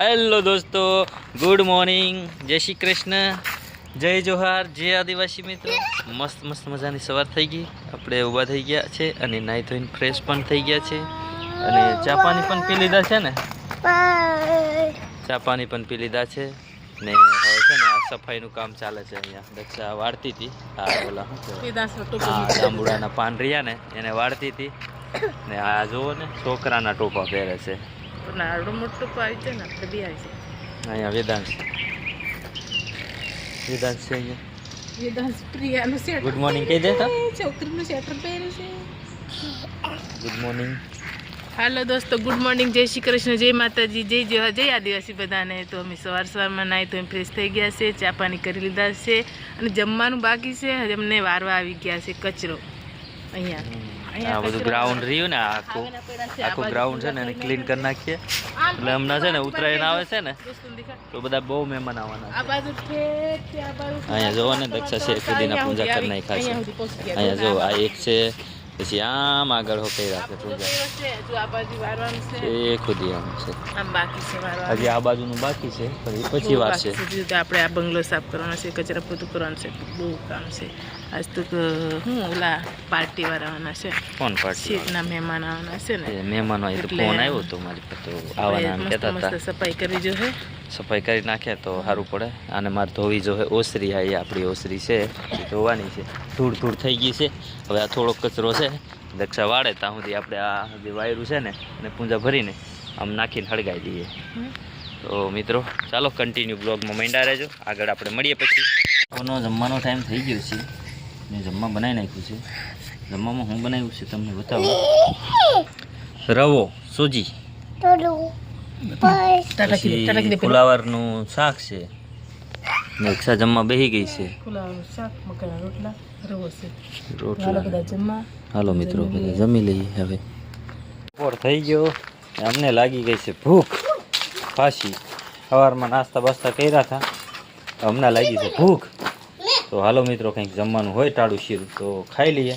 Hello દોસ્તો good morning જય શ્રી કૃષ્ણ. જય જોહાર જય આદિવાસી મિત્રો. મસ્ત મસ્ત મજાની સવાર થઈ ગઈ. આપણે ઊભા થઈ ગયા છે અને નાહી ધોઈને ફ્રેશ પણ થઈ ગયા છે. અને ચા પાણી પણ પી લીધા છે ને? ચા પાણી પણ પી લીધા છે. ને હવે છે ને આ સફાઈનું કામ ચાલે છે અહીંયા. દક્ષા વાળતી હતી. આ ઓલા જાંબુડાના પાન રહ્યા ને એને વાળતી હતી. ને આ જુઓ ને છોકરાના ટોપા પહેરે છે. નારળો મોટો આવી જાય ને આપણે બી આવી અહીંયા વેદાંશ વેદાંશ છે અહીંયા. છે પ્રિયાનું સેટ ગુડ મોર્નિંગ કહી દેતા છોકરીનું સ્વેટર પહેર્યું છે. ગુડ મોર્નિંગ હાલો દોસ્તો ગુડ મોર્નિંગ જય શ્રી કૃષ્ણ જય માતાજી જય જય જય આદિવાસી બધાને. તો અમે સવાર સવારમાં નાહી તો ફ્રેશ થઈ ગયા છે ચા પાણી કરી લીધા છે. અને જમવાનું બાકી છે અમને વારવા આવી ગયા છે કચરો. અહીંયા. આ બધું ગ્રાઉન્ડ રહ્યું ને આખું. આખું ગ્રાઉન્ડ છે ને એને ક્લીન કરી નાખીએ. એટલે હમણાં છે ને ઉત્તરાયણ આવે છે ને તો બધા બહુ મહેમાન આવવાના અહીંયા જોવો ને દક્ષા શેર સુધીના પૂજા કરી નાખ્યા છે. અહીંયા જોવો અહીંયા જો આ એક છે પછી આમ આગળ હો કઈ રાખે પૂજા. એ ખુદી આમ છે. આમ બાકી છે હજી આ બાજુનું બાકી છે પછી વાત વાર છે તો આપણે આ બંગલો સાફ કરવાનો છે કચરા પોતું કરવાનું છે બહુ કામ છે. આજ તો હું ઓલા પાર્ટી વાળાના છે. ફોન પાર્ટી ના મહેમાન આવવાના છે ને. મહેમાનો અહીં તો ફોન આવ્યો તો મારી પાસે આવવાના કહેતા હતા. સફાઈ કરી જો હે. સફાઈ કરી નાખે તો સારું પડે. અને મારે ધોવી જો ઓસરી આ એ આપણી ઓસરી છે. એ ધોવાની છે. ધૂળ ધૂળ થઈ ગઈ છે. હવે આ થોડોક કચરો છે. દક્ષા વાળે ત્યાં સુધી આપણે આ જે વાયરું છે ને એને પૂંજા ભરીને આમ નાખીને હળગાવી દઈએ. તો મિત્રો ચાલો કન્ટિન્યુ બ્લોગમાં માંડ્યા રહેજો. આગળ આપણે મળીએ પછી. ઓનો જમવાનો ટાઈમ થઈ ગયો છે. મેં જમવા બનાવી નાખ્યું છે. જમવામાં હું બનાવ્યું છે તમને બતાવું. રવો સૂજી. ફુલાવરનું શાક છે. દક્ષા જમવા બેહી ગઈ છે. રોટલા હાલો મિત્રો જમી લઈએ હવે. બપોર થઈ ગયો. અમને લાગી ગઈ છે ભૂખ. ફાંસી. સવારમાં નાસ્તા બાસ્તા કર્યા હતા. અમને લાગી છે ભૂખ. તો હાલો મિત્રો કંઈક જમવાનું હોય ટાળું શીરું તો ખાઈ લઈએ.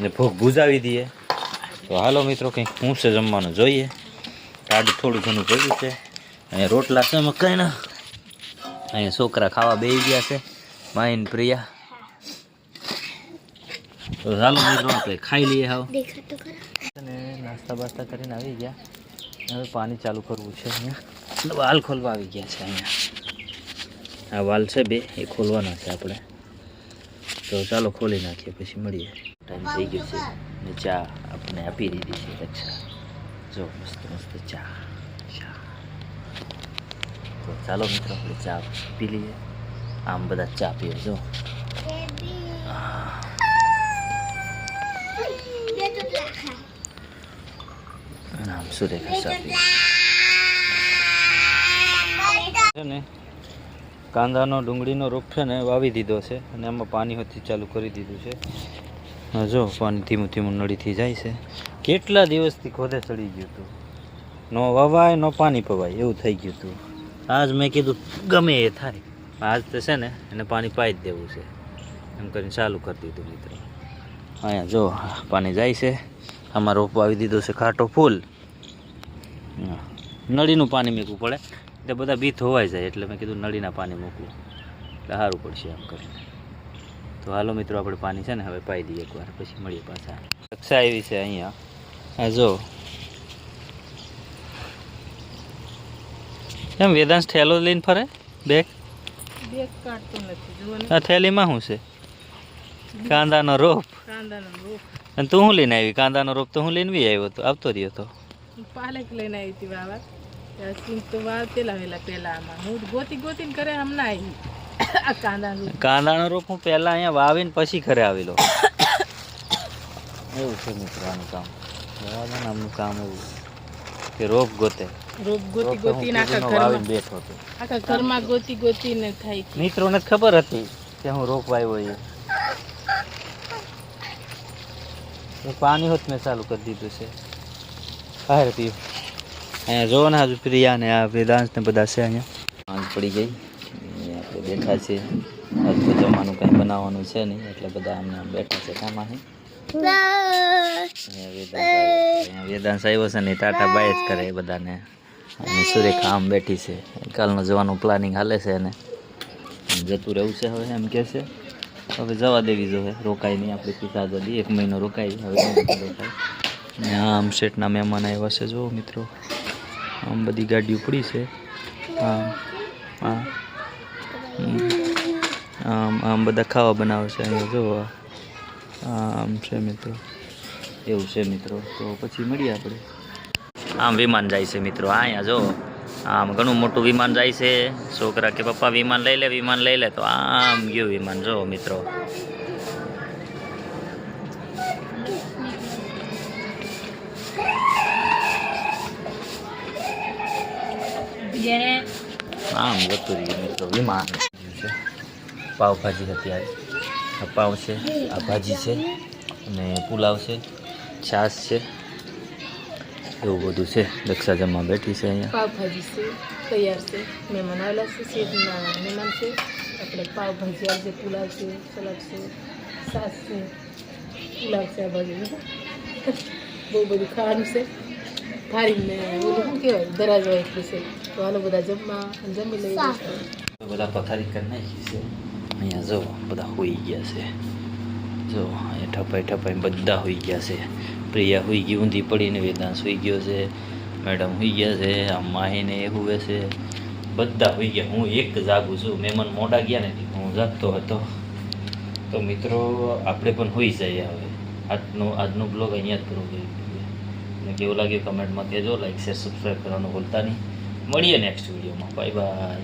ને ભૂખ બુજાવી દઈએ. તો હાલો મિત્રો કંઈક હું છે જમવાનું જોઈએ. ટાળું થોડું ઘણું પડ્યું છે. અહીંયા રોટલા છે મકાઈના. અહીંયા છોકરા ખાવા બેસી ગયા છે માઇન પ્રિયા. તો ચાલો મિત્રો આપણે ખાઈ લઈએ હાવ. અને નાસ્તા બાસ્તા કરીને આવી ગયા. હવે પાણી ચાલુ કરવું છે અહીંયા. વાલ ખોલવા આવી ગયા છે અહીંયા. આ વાલ છે બે એ ખોલવાના છે આપણે. તો ચાલો ખોલી નાખીએ પછી મળીએ. ટાઈમ થઈ ગયો છે. ને ચા આપણે આપી દીધી છે. રક્ષા જો, મસ્ત મસ્ત ચા ચા. તો ચાલો મિત્રો, આપણે ચા પી લઈએ. આમ બધા ચા પીએ, જો. નામ સુરેખા ચા છે ને, કાંદાનો, ડુંગળીનો રોપ છે ને વાવી દીધો છે અને એમાં પાણી હોતી ચાલુ કરી દીધું છે. જો, પાણી ધીમું ધીમું નળીથી જાય છે. કેટલા દિવસથી ખોદે ચડી ગયું હતું નો વવાય, નો પાણી પવાય, એવું થઈ ગયું હતું આજ મેં કીધું, ગમે એ થાય. આજ તો છે ને, એને પાણી પાઈ જ દેવું છે. એમ કરીને ચાલુ કરી દીધું મિત્રો. અહીંયા જો, પાણી જાય છે. આમાં રોપ દીધું છે ખાટો ફૂલ. નળીનું પાણી મૂકવું પડે. એટલે બધા બી ધોવાઈ જાય, એટલે મેં કીધું નળીના પાણી મૂકવું. એટલે સારું પડશે એમ કરીને. તો હાલો મિત્રો, આપણે પાણી છે ને હવે પાઈ દઈએ એકવાર, પછી મળીએ પાછા. કક્ષા આવી છે અહીંયા. હા જો. એમ વેદાંશ થેલો લઈને ફરે? બેગ? બેગ કાઢતો નથી આ થેલીમાં શું છે? કાંદાનો રોપ. કાંદાનો રોપ. અને તું શું લઈને આવી? કાંદાનો રોપ તો હું લઈને બી આવ્યો હતો આવતો રહ્યો હતો પાલક લઈને આવી હતી વાવા તો વાવ પેલા વેલા પેલા આમાં. હું ગોતી ગોતીને કરે હમણાં આવી. આ કાંદાનું કાંદાનો રોપ હું પહેલાં અહીંયા વાવીને પછી ઘરે આવેલો. એવું છે મિત્રો આનું કામ. બરાબર નામનું કામ એવું કે રોપ ગોતે. રોપ ગોતી રોપ તો હું ગોતીને આખા ઘરમાં બેઠો હતો. આખા ઘરમાં ગોતી ગોતીને થાય મિત્રોને ખબર હતી કે હું રોપ વાવ્યો એ. તો પાણી હોત મેં ચાલુ કરી દીધું છે. બહાર પીવું અહીંયા જોવો ને હજુ પ્રિયા ને આ વેદાંશ ને બધા છે અહીંયા. પાંચ પડી ગઈ. આપણે બેઠા છીએ. આજ તો જમવાનું કંઈ બનાવવાનું છે નહીં એટલે બધા અમને આમ બેઠા છે. કામ અહીં વેદાંશ આવ્યો- છે. ને ટાટા બાય જ કરે બધાને. અને સુરેખા આમ બેઠી છે. કાલનું જવાનું પ્લાનિંગ હાલે છે એને. જતું રહેવું છે હવે એમ કહે છે. હવે જવા દેવી જોઈએ. રોકાય નહીં આપણે પિતા જલ્દી એક મહિનો રોકાય. હવે રોકાય? ને આમ શેઠના મહેમાન આવ્યા છે જો મિત્રો. આમ બધી ગાડીઓ પડી છે. આમ આમ આમ બધા ખાવા બનાવે છે અહીંયા જો આમ છે મિત્રો. એવું છે મિત્રો. તો પછી મળીએ આપણે. આમ વિમાન જાય છે મિત્રો. અહીંયા જો. આમ ઘણું મોટું વિમાન જાય છે. છોકરા કે પપ્પા વિમાન લઈ લે, વિમાન લઈ લે. તો આમ ગયું વિમાન. જો મિત્રો. આમ જતું રહ્યું મિત્રો. વિમાન. પાવભાજી હતી આજે. પાવ છે આ ભાજી છે અને પુલાવ છે છાશ છે એવું બધું છે. દક્ષા જમવા બેઠી છે અહીંયા. પાવભાજી છે તૈયાર છે. મહેમાન આવેલા છે શેઠના મહેમાન છે. આપણે પાવભાજી આવશે પુલાવ છે સલાડ છે છાસ છે પુલાવ છે આ ભાજી બહુ બધું ખાવાનું છે. થાળીને ઓલું શું કહેવાય? દરાજો એટલું છે. તો આનો બધા જમવા જમી લઈએ. બધા પથારી કરી નાખી છે. અહીંયા જો બધા હોઈ ગયા છે. જો અહીંયા ઠપાઈ ઠપાઈ બધા હોઈ ગયા છે. પ્રિયા હોઈ ગઈ, ઊંધી પડીને વેદાંશ હોઈ ગયો છે. મેડમ હોઈ ગયા છે, આ માહીને એ હુવે છે. બધા હોઈ ગયા. હું એક જાગું છું. મહેમાન મોડા ગયા ને હું જાગતો હતો. તો મિત્રો, આપણે પણ હોઈ જઈએ હવે. આજનો આજનો બ્લોગ અહીંયા જ પૂરો કરી અને કેવું લાગ્યું કમેન્ટમાં કહેજો. લાઈક શેર સબસ્ક્રાઈબ કરવાનું ભૂલતા નહીં. મળીએ નેક્સ્ટ વિડીયોમાં બાય બાય